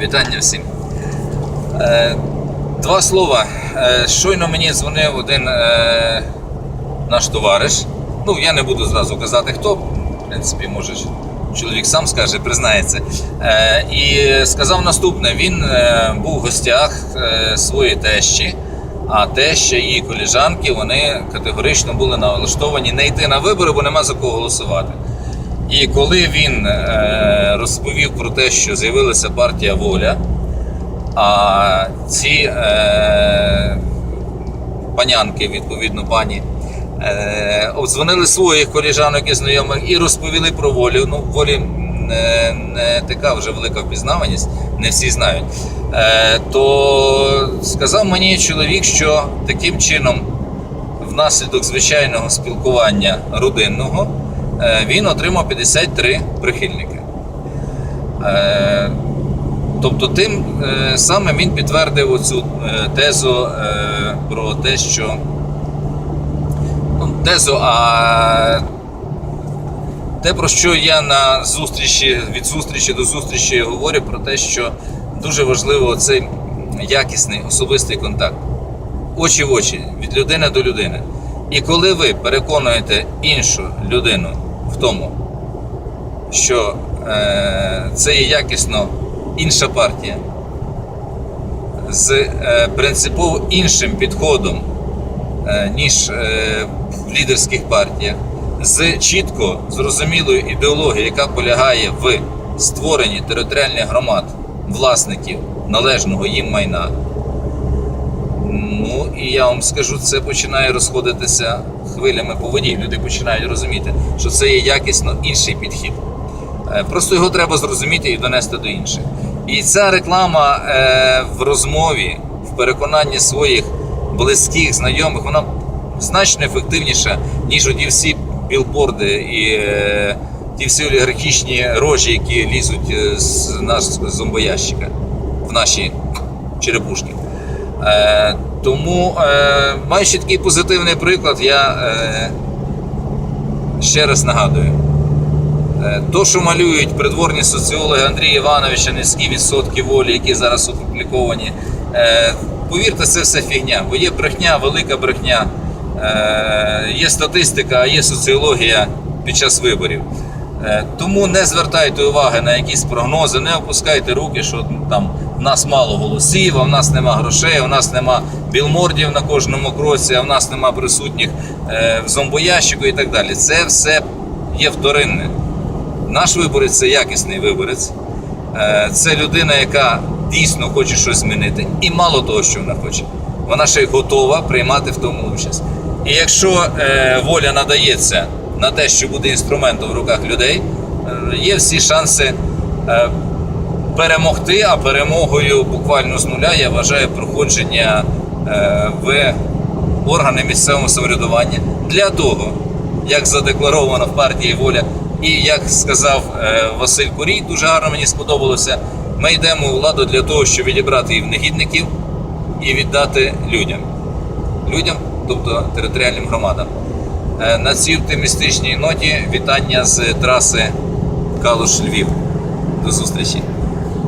Вітання всім. Е, Два слова. Е, Щойно мені дзвонив один е, наш товариш. Ну, я не буду зразу казати хто. В принципі, може, чоловік сам скаже, признається. І сказав наступне: він був в гостях своєї тещі, а теща її коліжанки вони категорично були налаштовані не йти на вибори, бо нема за кого голосувати. І коли він е, розповів про те, що з'явилася партія Воля, а ці е, панянки, відповідно, пані, е, обдзвонили своїх коліжанок і знайомих і розповіли про волю. Ну, волі не, не така вже велика впізнаваність, не всі знають. Е, то сказав мені чоловік, що таким чином, внаслідок звичайного спілкування родинного, він отримав 53 прихильники. Е, Тобто, тим е, самим він підтвердив оцю е, тезу е, про те, що ну, тезу, а те, про що я на зустрічі від зустрічі до зустрічі говорю, про те, що дуже важливо цей якісний особистий контакт, очі в очі, від людини до людини. І коли ви переконуєте іншу людину тому, що е, це є якісно інша партія з е, принципово іншим підходом, е, ніж в лідерських партіях, з чітко зрозумілою ідеологією, яка полягає в створенні територіальних громад власників належного їм майна. Ну і я вам скажу, це починає розходитися хвилями по воді. Люди починають розуміти, що це є якісно інший підхід. Е, Просто його треба зрозуміти і донести до інших. І ця реклама е, в розмові, в переконанні своїх близьких, знайомих, вона значно ефективніша, ніж оті всі білборди і е, ті всі олігархічні рожі, які лізуть з нашого зомбоящика в наші черепушки. Е, тому, е, маючи такий позитивний приклад, я е, ще раз нагадую. То, що малюють придворні соціологи Андрія Івановича, низькі відсотки волі, які зараз опубліковані, повірте, це все фігня, бо є брехня, велика брехня, є статистика, а є соціологія під час виборів. Е, Тому не звертайте уваги на якісь прогнози, не опускайте руки, що там в нас мало голосів, а в нас нема грошей, а в нас нема білмордів на кожному кроці, а в нас нема присутніх е, в зомбоящику і так далі. Це все є вторинне. Наш виборець це якісний виборець. Е, Це людина, яка дійсно хоче щось змінити. І мало того, що вона хоче, вона ще й готова приймати в тому участь. І якщо воля надається на те, що буде інструментом в руках людей, е, є всі шанси е, перемогти, а перемогою буквально з нуля я вважаю проходження е, в органи місцевого самоврядування для того, як задекларовано в партії воля, і як сказав Василь Курій, дуже гарно мені сподобалося. Ми йдемо у владу для того, щоб відібрати її в негідників і віддати людям. Людям, тобто територіальним громадам. Е, На цій оптимістичній ноті вітання з траси Калуш Львів. До зустрічі!